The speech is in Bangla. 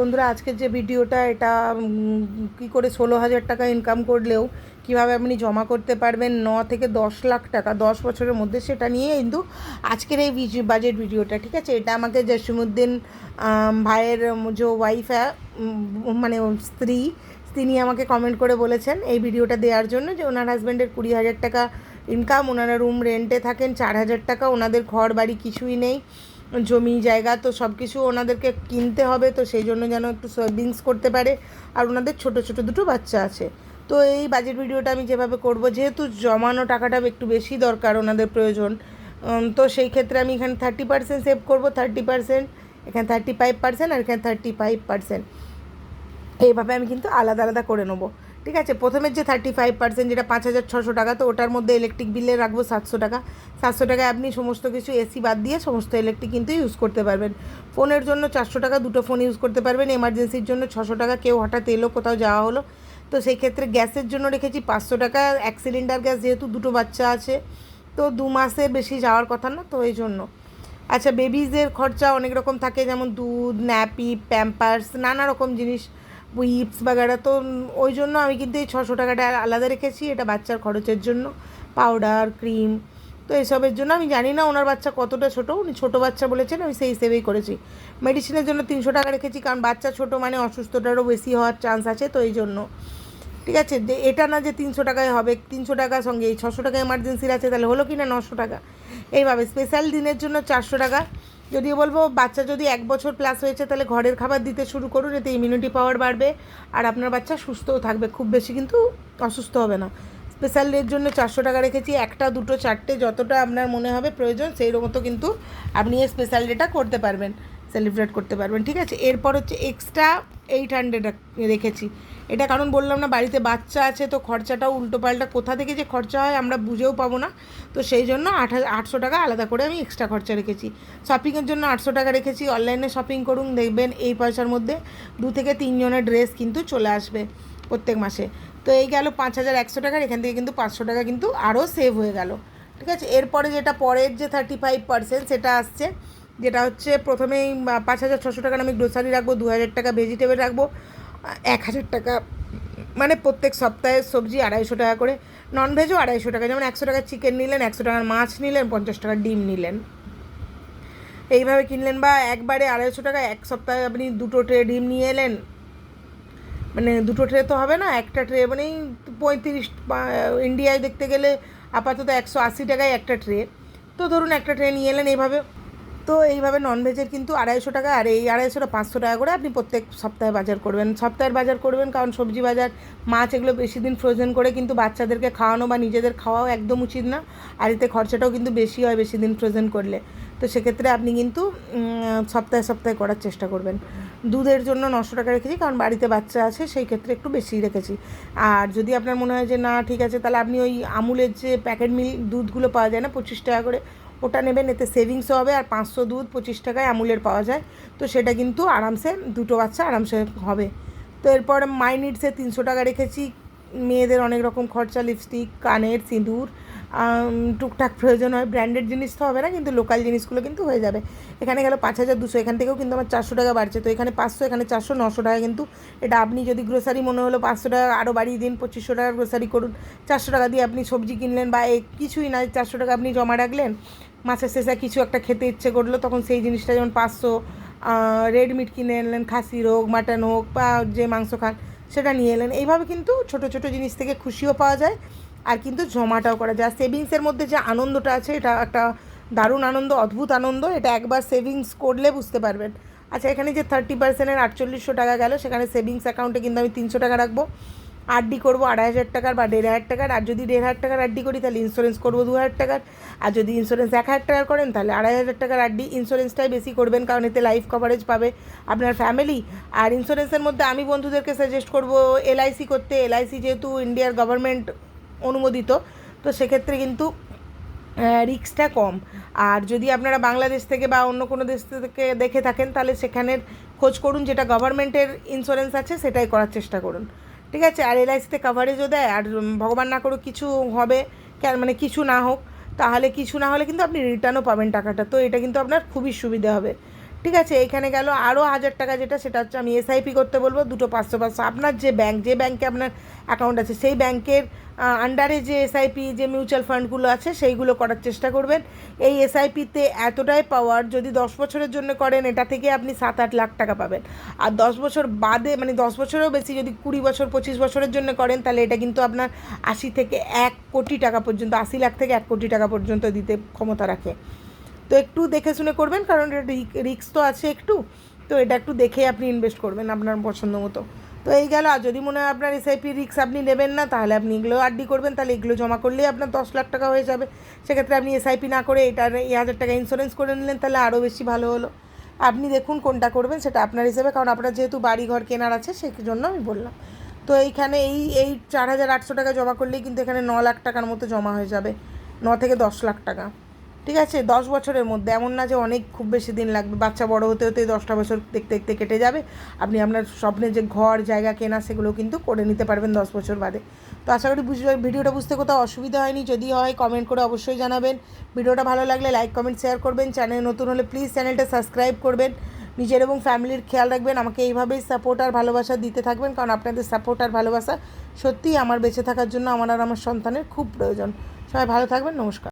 বন্ধুরা, আজকের যে ভিডিওটা, এটা কি করে ষোলো হাজার টাকা ইনকাম করলেও কীভাবে আপনি জমা করতে পারবেন, ন থেকে দশ লাখ টাকা, দশ বছরের মধ্যে সেটা নিয়ে কিন্তু আজকের এই বাজেট ভিডিওটা, ঠিক আছে? এটা আমাকে জসিমুদ্দিন ভাইয়ের যে ওয়াইফ মানে স্ত্রী, তিনি আমাকে কমেন্ট করে বলেছেন এই ভিডিওটা দেওয়ার জন্য যে ওনার হাজব্যান্ডের কুড়ি হাজার টাকা ইনকাম ওনারা রুম রেন্টে থাকেন, চার হাজার টাকা, ওনাদের ঘর বাড়ি কিছুই নেই। জমি, জায়গা, তো সব কিছু ওনাদেরকে কিনতে হবে, তো সেই জন্য যেন একটু সেভিংস করতে পারে। আর ওনাদের ছোট ছোট দুটো বাচ্চা আছে। তো এই বাজেট ভিডিওটা আমি যেভাবে করব, যেহেতু জমানো টাকাটা একটু বেশি দরকার ওনাদের প্রয়োজন তো সেই ক্ষেত্রে আমি এখানে থার্টি পার্সেন্ট সেভ করব থার্টি পার্সেন্ট এখানে থার্টি ফাইভ পার্সেন্ট আর এখানে থার্টি ফাইভ পার্সেন্ট এইভাবে আমি কিন্তু আলাদা আলাদা করে নেব। ঠিক আছে? প্রথমের যে থার্টি ফাইভ পার্সেন্ট যেটা পাঁচ হাজার ছশো টাকা, তো ওটার মধ্যে ইলেকট্রিক বিলে রাখব সাতশো টাকা। সাতশো টাকায় আপনি সমস্ত কিছু এসি বাদ দিয়ে সমস্ত ইলেকট্রিক কিন্তু ইউজ করতে পারবেন। ফোনের জন্য চারশো টাকা দুটো ফোন ইউজ করতে পারবেন। এমার্জেন্সির জন্য ছশো টাকা। কেউ হঠাৎ এলো, কোথাও যাওয়া হলো। তো সেই ক্ষেত্রে গ্যাসের জন্য রেখেছি পাঁচশো টাকা। এক সিলিন্ডার গ্যাস যেহেতু দুটো বাচ্চা আছে, তো দু মাসের বেশি যাওয়ার কথা না, তো এই জন্য আচ্ছা বেবিজের খরচা অনেক রকম থাকে, যেমন দুধ ন্যাপি প্যাম্পার্স নানা রকম জিনিস। উইপস বাগারা তো ওই জন্য আমি কিন্তু এই ছশো টাকাটা আলাদা রেখেছি, এটা বাচ্চার খরচের জন্য। পাউডার, ক্রিম, তো এসবের জন্য আমি জানি না ওনার বাচ্চা কতটা ছোটো। উনি ছোটো বাচ্চা বলেছেন, আমি সেই হিসেবেই করেছি। মেডিসিনের জন্য তিনশো টাকা রেখেছি, কারণ বাচ্চা ছোটো মানে অসুস্থটারও বেশি হওয়ার চান্স আছে, তো এই জন্য। ঠিক আছে, যে এটা না যে তিনশো টাকায় হবে, তিনশো টাকার সঙ্গে এই ছশো টাকা এমার্জেন্সির আছে, তাহলে হলো কি না নশো টাকা? এইভাবে স্পেশাল দিনের জন্য চারশো টাকা যদিও বলব, বাচ্চা যদি এক বছর প্লাস হয়েছে, তাহলে ঘরের খাবার দিতে শুরু করুন, এতে ইমিউনিটি পাওয়ার বাড়বে। আর আপনার বাচ্চা সুস্থও থাকবে, খুব বেশি কিন্তু অসুস্থ হবে না। স্পেশাল ডের জন্য চারশো টাকা রেখেছি, একটা, দুটো, চারটে, যতটা আপনার মনে হবে প্রয়োজন সেই মতো কিন্তু আপনি স্পেশাল ডেটা করতে পারবেন সেলিব্রেট করতে পারবেন, ঠিক আছে? এরপর হচ্ছে এক্সট্রা এইট হান্ড্রেড রেখেছি। এটা কারণ বললাম না, বাড়িতে বাচ্চা আছে তো খরচাটাও উল্টোপাল্টা, কোথা থেকে যে খরচা হয় আমরা বুঝেও পাবো না। তো সেই জন্য আট আটশো টাকা আলাদা করে আমি এক্সট্রা খরচা রেখেছি। শপিংয়ের জন্য আটশো টাকা রেখেছি। অনলাইনে শপিং করুন, দেখবেন এই পয়সার মধ্যে দু থেকে তিনজনের ড্রেস কিন্তু চলে আসবে প্রত্যেক মাসে। তো এই গেল পাঁচ হাজার একশো টাকার, এখান থেকে কিন্তু পাঁচশো টাকা কিন্তু আরও সেভ হয়ে গেল। ঠিক আছে? এরপরে যেটা পরের যে থার্টি ফাইভ পার্সেন্ট সেটা আসছে যেটা হচ্ছে প্রথমেই পাঁচ হাজার ছশো টাকার আমি গ্রোসারি রাখব, দু হাজার টাকা ভেজিটেবল রাখব এক হাজার টাকা মানে প্রত্যেক সপ্তাহে সবজি আড়াইশো টাকা করে ননভেজও আড়াইশো টাকা, যেমন একশো টাকার চিকেন নিলেন, একশো টাকার মাছ নিলেন, পঞ্চাশ টাকার ডিম নিলেন। এইভাবে কিনলেন বা একবারে আড়াইশো টাকা, এক সপ্তাহে আপনি দুটো ট্রে ডিম নিয়ে এলেন মানে দুটো ট্রে তো হবে না, একটা ট্রে মানেই পঁয়ত্রিশ ইন্ডিয়ায় দেখতে গেলে আপাতত একশো আশি টাকায় একটা ট্রে তো ধরুন একটা ট্রে নিয়ে এলেন এইভাবে। তো এইভাবে ননভেজের কিন্তু আড়াইশো টাকা, আর এই আড়াইশোটা পাঁচশো টাকা করে আপনি প্রত্যেক সপ্তাহে বাজার করবেন। সপ্তাহের বাজার করবেন, কারণ সবজি বাজার, মাছ এগুলো বেশি দিন ফ্রোজেন করে কিন্তু বাচ্চাদেরকে খাওয়ানো বা নিজেদের খাওয়াও একদম উচিত না। আর এতে খরচাটাও কিন্তু বেশি হয় বেশি দিন ফ্রোজেন করলে। তো সেক্ষেত্রে আপনি কিন্তু সপ্তাহে সপ্তাহে করার চেষ্টা করবেন। দুধের জন্য নশো টাকা রেখেছি, কারণ বাড়িতে বাচ্চা আছে, সেই ক্ষেত্রে একটু বেশি রেখেছি। আর যদি আপনার মনে হয় যে, না, ঠিক আছে, তাহলে আপনি ওই আমুলের যে প্যাকেট মিল, দুধগুলো পাওয়া যায় না, পঁচিশ টাকা করে, ওটা নেবেন, এতে সেভিংসও হবে, আর পাঁচশো দুধ পঁচিশ টাকায় আমুলের পাওয়া যায়। তো সেটা কিন্তু আরামসে, দুটো বাচ্চা আরামসে হবে। তো এরপর মাই নিডসে তিনশো টাকা রেখেছি, মেয়েদের অনেক রকম খরচা, লিপস্টিক, কানের, সিঁদুর টুকটাক প্রয়োজন হয়। ব্র্যান্ডেড জিনিস তো হবে না, কিন্তু লোকাল জিনিসগুলো কিন্তু হয়ে যাবে। এখানে গেল পাঁচ হাজার দুশো, এখান থেকেও কিন্তু আমার চারশো টাকা বাড়ছে। তো এখানে পাঁচশো, এখানে চারশো, নশো টাকা কিন্তু এটা আপনি যদি গ্রোসারি মনে হলো পাঁচশো টাকা আরও বাড়িয়ে দিন, পঁচিশশো টাকার গ্রোসারি করুন, চারশো টাকা দিয়ে আপনি সবজি কিনলেন বা কিছুই না, চারশো টাকা আপনি জমা রাখলেন, মাসের শেষে কিছু একটা খেতে ইচ্ছে করল, তখন সেই জিনিসটা যেমন পাঁচশো রেড মিট কিনে এলেন খাসির হোক মাটন হোক বা যে মাংস খান, সেটা নিয়ে এলেন। এইভাবে কিন্তু ছোট ছোট জিনিস থেকে খুশিও পাওয়া যায় আর কিন্তু জমাটাও করা যায়। সেভিংসের মধ্যে যে আনন্দটা আছে, এটা একটা দারুণ আনন্দ, অদ্ভুত আনন্দ, এটা একবার সেভিংস করলে বুঝতে পারবেন। আচ্ছা এখানে যে থার্টি পার্সেন্টের আটচল্লিশশো টাকা গেল, সেখানে সেভিংস অ্যাকাউন্টে কিন্তু আমি তিনশো টাকা রাখব। আরডি করব আড়াই হাজার টাকার বা দেড় হাজার টাকার, আর যদি দেড় হাজার টাকার আরডি করি, তাহলে ইন্স্যুরেন্স করব দু হাজার টাকার। আর যদি ইন্স্যুরেন্স এক হাজার টাকার করেন, তাহলে আড়াই হাজার টাকার আরডি ইন্স্যুরেন্সটাই বেশি করবেন, কারণ এতে লাইফ কভারেজ পাবে আপনার ফ্যামিলি আর ইন্স্যুরেন্সের মধ্যে আমি বন্ধুদেরকে সাজেস্ট করব এলআইসি করতে। এলআইসি যেহেতু ইন্ডিয়ার গভর্নমেন্ট অনুমোদিত, তো সেক্ষেত্রে কিন্তু রিক্সটা কম। আর যদি আপনারা বাংলাদেশ থেকে বা অন্য কোনো দেশ থেকে দেখে থাকেন, তাহলে সেখানের খোঁজ করুন, যেটা গভর্নমেন্টের ইন্স্যুরেন্স আছে, সেটাই করার চেষ্টা করুন। ঠিক আছে? আর এলআইসিতে কাভারেজও দেয়। আর ভগবান না করুক কিছু হবে মানে কিছু না হোক, তাহলে কিছু না হলে কিন্তু আপনি রিটার্নও পাবেন টাকাটা। তো এটা কিন্তু আপনার খুবই সুবিধা হবে। ঠিক আছে? এখানে গেল আরও হাজার টাকা যেটা, সেটা হচ্ছে আমি এসআইপি করতে বলব। দুটো পাঁচশো পাঁচশো। আপনার যে ব্যাংক যে ব্যাংকে আপনার অ্যাকাউন্ট আছে, সেই ব্যাংকের আন্ডারে যে এসআইপি যে মিউচুয়াল ফান্ডগুলো আছে, সেইগুলো করার চেষ্টা করবেন। এই এসআইপিতে এতটাই পাওয়ার যদি দশ বছরের জন্য করেন, এটা থেকে আপনি সাত আট লাখ টাকা পাবেন। আর দশ বছর বাদে মানে দশ বছরেও বেশি, যদি কুড়ি বছর, পঁচিশ বছরের জন্য করেন, তাহলে এটা কিন্তু আপনার আশি থেকে এক কোটি টাকা পর্যন্ত, আশি লাখ থেকে এক কোটি টাকা পর্যন্ত দিতে ক্ষমতা রাখে। তো একটু দেখে শুনে করবেন, কারণ এটা রিক্স তো আছে একটু। তো এটা একটু দেখে আপনি ইনভেস্ট করবেন আপনার পছন্দ মতো। তো এই গেল, আর যদি মনে হয় আপনার এসআইপি রিক্স আপনি নেবেন না, তাহলে আপনি এগুলো আরডি করবেন, তাহলে এগুলো জমা করলেই আপনার দশ লাখ টাকা হয়ে যাবে। সেক্ষেত্রে আপনি এসআইপি না করে এটার এই হাজার টাকা ইন্স্যুরেন্স করে নিলেন, তাহলে আরও বেশি ভালো হলো। আপনি দেখুন কোনটা করবেন, সেটা আপনার হিসেবে, কারণ আপনার যেহেতু বাড়ি ঘর কেনার আছে, সেই জন্য আমি বললাম। তো এইখানে এই এই চার হাজার আটশো টাকা জমা করলেই কিন্তু এখানে ন লাখ টাকার মতো জমা হয়ে যাবে, ন থেকে দশ লাখ টাকা। ঠিক আছে, দশ বছরের মধ্যে। এমন না যে অনেক খুব বেশি দিন লাগবে। বাচ্চা বড় হতে হতে দশটা বছর দেখতে দেখতে কেটে যাবে। আপনি আপনার স্বপ্নের যে ঘর, জায়গা কেনা, সেগুলো কিন্তু করে নিতে পারবেন দশ বছর বাদে। তো আশা করি বুঝতে ভিডিওটা বুঝতে কোথাও অসুবিধা হয়নি। যদি হয় কমেন্ট করে অবশ্যই জানাবেন। ভিডিওটা ভালো লাগলে লাইক কমেন্ট শেয়ার করবেন। চ্যানেল নতুন হলে প্লিজ চ্যানেলটা সাবস্ক্রাইব করবেন। নিজের এবং ফ্যামিলির খেয়াল রাখবেন। আমাকে এইভাবেই সাপোর্ট আর ভালোবাসা দিতে থাকবেন। কারণ আপনাদের সাপোর্ট আর ভালোবাসা সত্যিই আমার বেঁচে থাকার জন্য, আমার আর আমার সন্তানের খুব প্রয়োজন। সবাই ভালো থাকবেন। নমস্কার।